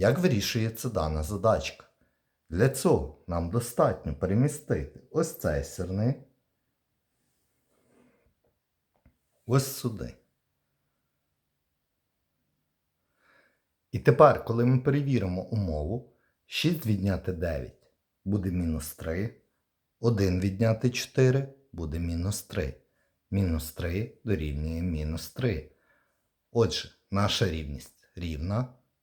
Як вирішується дана задачка? Для цього нам достатньо перемістити ось цей сирник ось сюди. І тепер, коли ми перевіримо умову, 6 відняти 9 буде мінус 3, 1 відняти 4 буде мінус 3. Мінус 3 дорівнює мінус 3. Отже, наша рівність рівна.